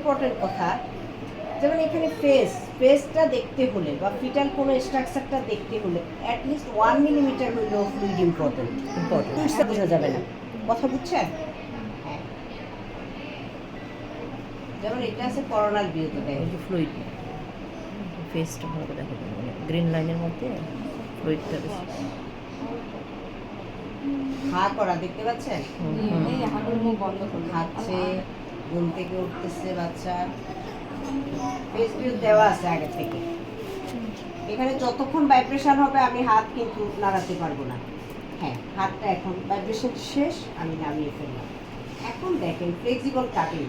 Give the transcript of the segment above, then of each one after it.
Important কথা যেমন এখানে ফেস ফেসটা দেখতে হলে বা ফিটাল কোনো স্ট্রাকচারটা দেখতে হলে অ্যাটলিস্ট ওয়ান মিলিমিটার হইলেও ফ্লুইড ইম্পর্টেন্ট ইম্পর্টেন্ট বোঝা যাবে না। কথা বুঝছেন হ্যাঁ। যেমন এটা আছে করোনার এই যে ফ্লুইড ফেসটা ভালো করে দেখো গ্রিন লাইনের মধ্যে ফ্লুইডটা বেশি। হা করা দেখতে পাচ্ছেন? বন্ধ খাচ্ছে ঘুম থেকে উঠতেছে বাচ্চা। ফেস ভিউ দেওয়া আছে আগে থেকে। এখানে যতক্ষণ ভাইব্রেশন হবে, আমি হাত কিন্তু নাড়াতে পারব না। হ্যাঁ হাতটা এখন ভাইব্রেশন শেষ, আমি নামিয়ে ফেললাম। এখন দেখেন ফ্লেক্সিবল কাটিং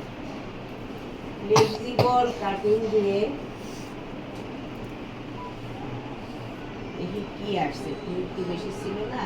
ফ্লেক্সিবল কাটিং দিয়ে দেখি কি আসছে। ফ্লুইড কি বেশি ছিল না?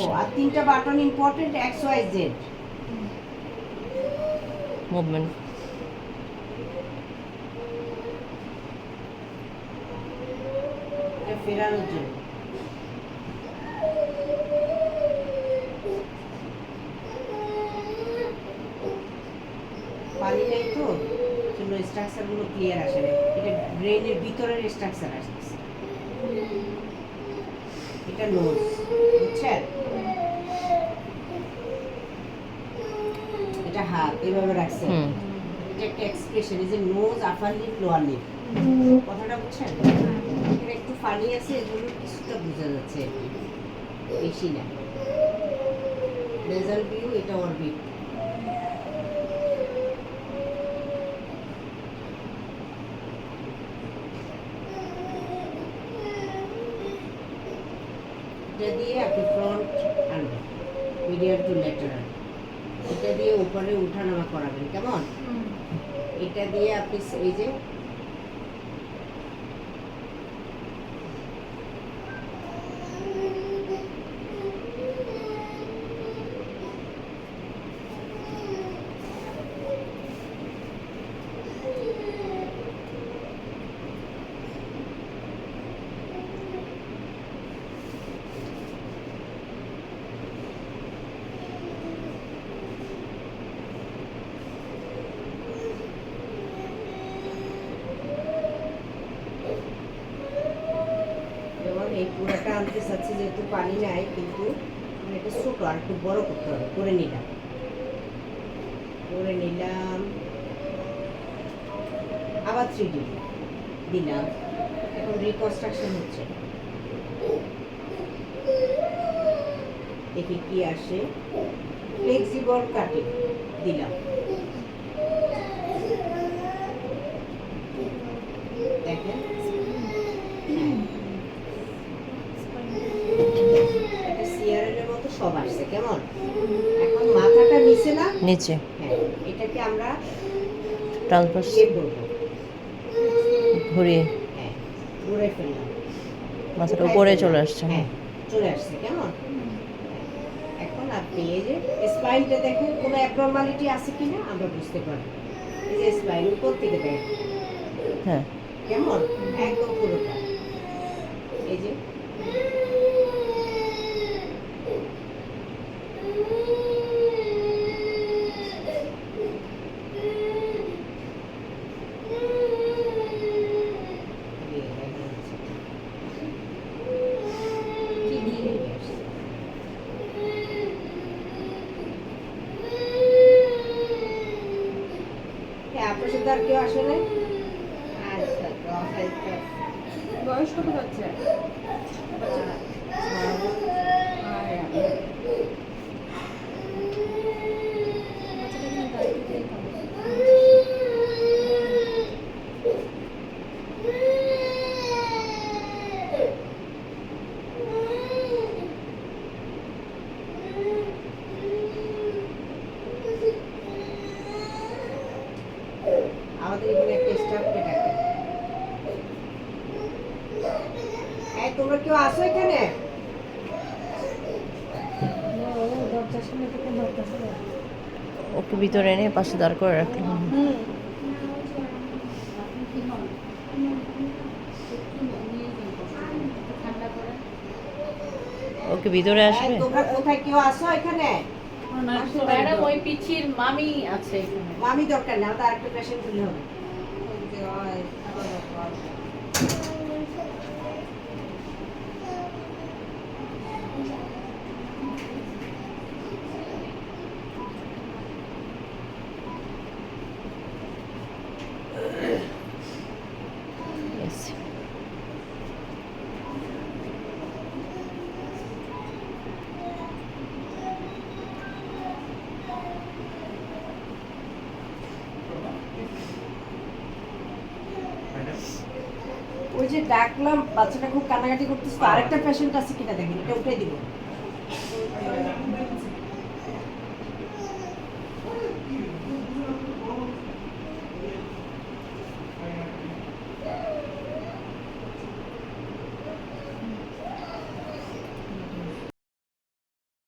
ও আর তিনটা button important X Y Z movement ফেরানোর জন্য। পানি নাই তো জন্য স্ট্রাকচারগুলো ক্লিয়ার আসে না এটা ব্রেনের ভিতরের স্ট্রাকচার আসতেছে। এটা নোজ বুঝছেন? এটা হাত এভাবে রাখছেন। এটা একটা এক্সপ্রেশন এই যে nose upper lip lower lip কথাটা বুঝছেন? এখানে একটু ফানি আছে এগুলো কিছুটা বোঝা যাচ্ছে। বেশি না। রেজাল্ট ভিউ এটা অরবিট এটা দিয়ে আপনি ফ্রন্ট আনবেন মিডিয়ার টু ল্যাটারাল এটা দিয়ে উপরে উঠানামা করাবেন কেমন? এটা দিয়ে আপনি এই যে যেমন এই পুরাটা আনতে চাচ্ছি যেহেতু পানি নাই, কিন্তু এটা ছোটো আর একটু বড় করতে হবে, করে নিলাম। করে নিলাম। আবার থ্রি দিলাম। এখন রিকনস্ট্রাকশন হচ্ছে। দেখি কি আসে। ফ্লেক্সিবল কাটিং দিলাম দেখেন একটা সিয়ারের মতো সব আসছে কেমন? এখন মাথাটা নিচে না? নিচে। হ্যাঁ এটাকে আমরা ট্রান্সভার্স ঘুরিয়ে। হ্যাঁ ঘুরে ফেললাম। মাথাটা উপরে চলে আসছে। হ্যাঁ চলে আসছে কেমন? এখন আপনি এই যে স্পাইনটা দেখেন কোনো অ্যাবনর্মালিটি আছে কিনা আমরা বুঝতে পারব। এই যে স্পাইন উপর থেকে দেখেন। হ্যাঁ। কেমন? একদম পুরোটা। এই যে এই দেখা যাচ্ছে। কি দিয়ে আসছে? হ্যাঁ, আপনার সাথে আর কেউ আসে নাই? আচ্ছা বয়স কত বাচ্চা আমাদের এখানে একটা স্টাফকে ডাকে তোমরা কেউ আসো এখানে? ওকে ভিতরে এনে পাশে দাঁড় করে রাখলাম ওকে ভিতরে এই, আসবে? তোমরা কোথায় কেউ আসো এখানে? ম্যাডাম ওই পিচির মামি আছে মামি দরকার না তার একটা পেশেন্ট হলে হবে। ওই যে ডাকলাম বাচ্চাটা খুব কান্নাকাটি করতেছে আরেকটা পেশেন্ট আছে কিনা দেখেন এটা উঠে দিব।